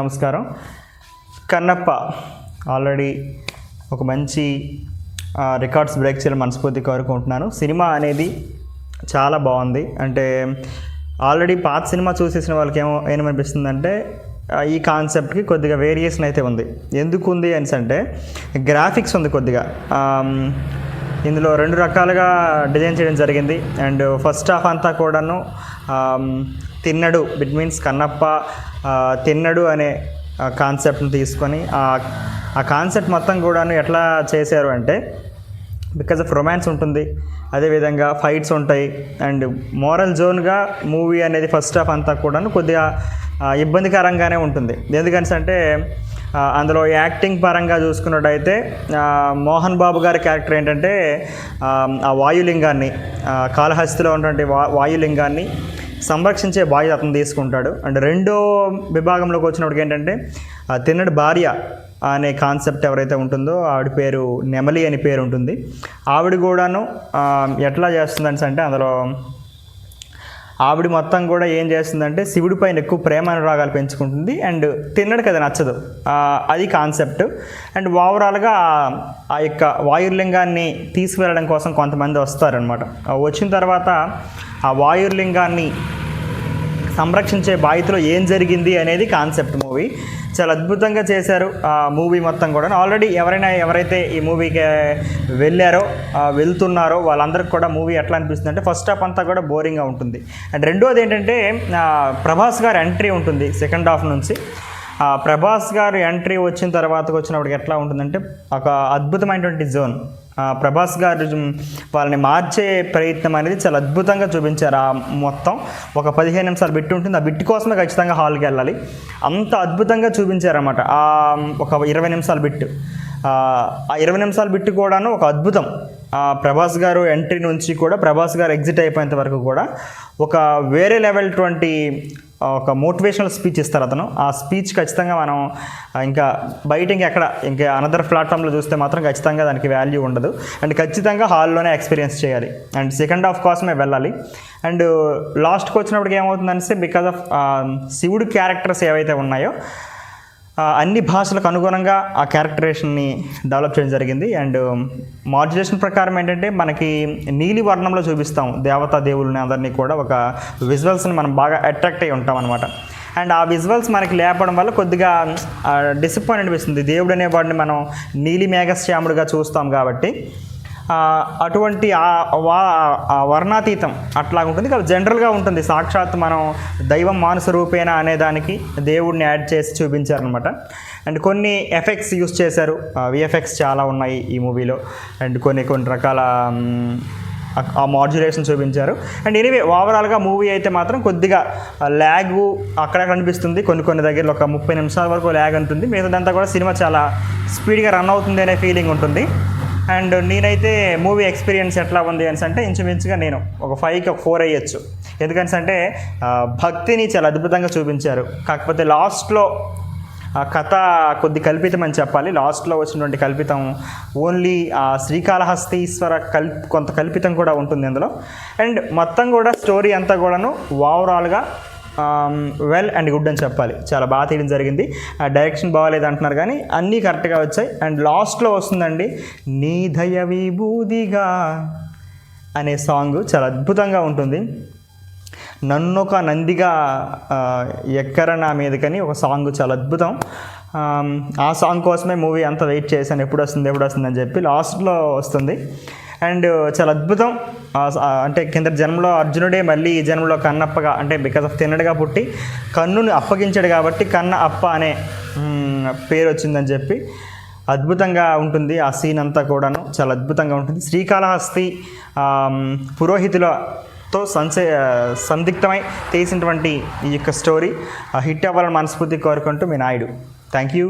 నమస్కారం. కన్నప్ప ఆల్రెడీ ఒక మంచి రికార్డ్స్ బ్రేక్ చేయాలని మనస్ఫూర్తి కోరుకుంటున్నాను. సినిమా అనేది చాలా బాగుంది. అంటే ఆల్రెడీ పాత సినిమా చూసేసిన వాళ్ళకి ఏమో ఏమనిపిస్తుందంటే ఈ కాన్సెప్ట్కి కొద్దిగా వేరియేషన్ అయితే ఉంది. ఎందుకు ఉంది అనేసి అంటే గ్రాఫిక్స్ ఉంది కొద్దిగా. ఇందులో రెండు రకాలుగా డిజైన్ చేయడం జరిగింది. అండ్ ఫస్ట్ హాఫ్ అంతా కూడాను తిన్నడు. బిట్ మీన్స్ కన్నప్ప తిన్నడు అనే కాన్సెప్ట్ని తీసుకొని ఆ కాన్సెప్ట్ మొత్తం కూడాను ఎట్లా చేశారు అంటే బికాజ్ ఆఫ్ రొమాన్స్ ఉంటుంది. అదేవిధంగా ఫైట్స్ ఉంటాయి. అండ్ మోరల్ జోన్గా మూవీ అనేది ఫస్ట్ హాఫ్ అంతా కూడాను కొద్దిగా ఇబ్బందికరంగానే ఉంటుంది. ఎందుకని అంటే అందులో యాక్టింగ్ పరంగా చూసుకున్నట్టయితే మోహన్ బాబు గారి క్యారెక్టర్ ఏంటంటే ఆ, వాయులింగాన్ని కాళహస్తిలో ఉన్నటువంటి వా వాయులింగాన్ని సంరక్షించే బాధ్యత అతను తీసుకుంటాడు. అండ్ రెండో విభాగంలోకి వచ్చినప్పటికి ఏంటంటే తిన్నడు భార్య అనే కాన్సెప్ట్ ఎవరైతే ఉంటుందో ఆవిడ పేరు నెమలి అని పేరు ఉంటుంది ఆవిడ కూడాను ఎట్లా చేస్తుందని అంటే అందులో ఆవిడ మొత్తం కూడా ఏం చేస్తుందంటే శివుడి పైన ఎక్కువ ప్రేమ అనురాగాలు పెంచుకుంటుంది. అండ్ తిన్నడికి అది నచ్చదు. అది కాన్సెప్ట్. అండ్ ఓవరాల్గా ఆ- ఆ యొక్క వాయుర్లింగాన్ని తీసుకువెళ్ళడం కోసం కొంతమంది వస్తారనమాట వచ్చిన తర్వాత ఆ వాయుర్లింగాన్ని సంరక్షించే బాధ్యతలో ఏం జరిగింది అనేది కాన్సెప్ట్ మూవీ. చాలా అద్భుతంగా చేశారు ఆ మూవీ మొత్తం కూడా ఆల్రెడీ ఎవరైనా ఎవరైతే ఈ మూవీకి వెళ్ళారో వెళ్తున్నారో వాళ్ళందరికీ కూడా మూవీ ఎట్లా అనిపిస్తుంది అంటే ఫస్ట్ హాఫ్ అంతా కూడా బోరింగ్గా ఉంటుంది. అండ్ రెండోది ఏంటంటే ప్రభాస్ గారి ఎంట్రీ ఉంటుంది సెకండ్ హాఫ్ నుంచి. ప్రభాస్ గారు ఎంట్రీ వచ్చిన తర్వాతకు వచ్చినప్పటికి ఎట్లా ఉంటుందంటే ఒక అద్భుతమైనటువంటి జోన్. ఆ, ప్రభాస్ గారు వాళ్ళని మార్చే ప్రయత్నం అనేది చాలా అద్భుతంగా చూపించారు. ఆ మొత్తం ఒక పదిహేను నిమిషాలు బిట్టు ఉంటుంది. ఆ బిట్టు కోసమే ఖచ్చితంగా హాల్కి వెళ్ళాలి. అంత అద్భుతంగా చూపించారన్నమాట. ఆ ఒక ఇరవై నిమిషాల బిట్టు. ఆ ఇరవై నిమిషాల బిట్టు కూడాను ఒక అద్భుతం. ఆ ప్రభాస్ గారు ఎంట్రీ నుంచి కూడా ప్రభాస్ గారు ఎగ్జిట్ అయిపోయేంత వరకు కూడా ఒక వేరే లెవెల్ ట్వంటీ ఒక మోటివేషనల్ స్పీచ్ ఇస్తారు అతను. ఆ స్పీచ్ ఖచ్చితంగా మనం ఇంకా బయట ఇంకెక్కడ ఇంకా అనదర్ ప్లాట్ఫామ్లో చూస్తే మాత్రం ఖచ్చితంగా దానికి వాల్యూ ఉండదు. అండ్ ఖచ్చితంగా హాల్లోనే ఎక్స్పీరియన్స్ చేయాలి. అండ్ సెకండ్ హాఫ్ కోసమే వెళ్ళాలి. అండ్ లాస్ట్కి వచ్చినప్పటికి ఏమవుతుందంటే బికాజ్ ఆఫ్ శివుడు క్యారెక్టర్స్ ఏవైతే ఉన్నాయో అన్ని భాషలకు అనుగుణంగా ఆ క్యారెక్టరేషన్ని డెవలప్ చేయడం జరిగింది. అండ్ మాడ్యులేషన్ ప్రకారం ఏంటంటే మనకి నీలి వర్ణంలో చూపిస్తాం దేవతా దేవుళ్ళని అందరినీ కూడా. ఒక విజువల్స్ని మనం బాగా అట్రాక్ట్ అయ్యి ఉంటాం అనమాట అండ్ ఆ విజువల్స్ మనకి లేపడం వల్ల కొద్దిగా డిసప్పాయింట్ అనిపిస్తుంది. దేవుడు అనేవాడిని మనం నీలి మేఘశ్యాముడిగా చూస్తాం కాబట్టి. అటువంటి వా- ఆ వర్ణాతీతం అట్లా ఉంటుంది. కదా జనరల్గా ఉంటుంది. సాక్షాత్ మనం దైవం మానస రూపేణ అనే దానికి దేవుడిని యాడ్ చేసి చూపించారనమాట అండ్ కొన్ని ఎఫెక్ట్స్ యూస్ చేశారు. విఎఫ్ఎక్స్ చాలా ఉన్నాయి ఈ మూవీలో. అండ్ కొన్ని కొన్ని రకాల ఆ- మాడ్యులేషన్ చూపించారు. అండ్ ఎనీవే ఓవరాల్గా మూవీ అయితే మాత్రం కొద్దిగా ల్యాగ్ అక్కడ కనిపిస్తుంది. కొన్ని కొన్ని దగ్గరలో ఒక ముప్పై నిమిషాల వరకు ల్యాగ్ ఉంటుంది. మిగతాదంతా కూడా సినిమా చాలా స్పీడ్గా రన్ అవుతుంది అనే ఫీలింగ్ ఉంటుంది. అండ్ నేనైతే మూవీ ఎక్స్పీరియన్స్ ఎట్లా ఉంది అని అంటే ఇంచుమించుగా నేను ఒక ఫైవ్కి ఒక ఫోర్ అయ్యొచ్చు. ఎందుకని అంటే భక్తిని చాలా అద్భుతంగా చూపించారు. కాకపోతే లాస్ట్లో ఆ కథ కొద్ది కల్పితం అని చెప్పాలి. లాస్ట్లో వచ్చినటువంటి కల్పితం ఓన్లీ ఆ శ్రీకాళహస్తీశ్వర కల్ కొంత కల్పితం కూడా ఉంటుంది అందులో అండ్ మొత్తం కూడా స్టోరీ అంతా కూడాను ఓవరాల్గా వెల్ అండ్ గుడ్ అని చెప్పాలి. చాలా బాగా తీయడం జరిగింది. ఆ డైరెక్షన్ బాగాలేదు అంటున్నారు కానీ అన్నీ కరెక్ట్గా వచ్చాయి. అండ్ లాస్ట్లో వస్తుందండి నీ దయ విభూదిగా అనే సాంగ్ చాలా అద్భుతంగా ఉంటుంది. నన్ను ఒక నందిగా ఎక్కర నా మీదకని ఒక సాంగ్ చాలా అద్భుతం. Um, ఆ సాంగ్ కోసమే మూవీ అంతా వెయిట్ చేశాను. ఎప్పుడు వస్తుంది ఎప్పుడు వస్తుంది అని చెప్పి లాస్ట్లో వస్తుంది. అండ్ చాలా అద్భుతం. అంటే కింద జన్మలో అర్జునుడే మళ్ళీ ఈ జన్మలో కన్నప్పగా అంటే బికాస్ ఆఫ్ తిన్నడుగా పుట్టి కన్నుని అప్పగించాడు కాబట్టి కన్న అప్ప అనే పేరు వచ్చిందని చెప్పి అద్భుతంగా ఉంటుంది ఆ సీన్ అంతా కూడాను. చాలా అద్భుతంగా ఉంటుంది. శ్రీకాళహస్తి పురోహితులతో సంశ సందిగ్ధమై తీసినటువంటి ఈ యొక్క స్టోరీ హిట్ అవ్వాలని మనస్ఫూర్తి కోరుకుంటూ మీ నాయుడు. Thank you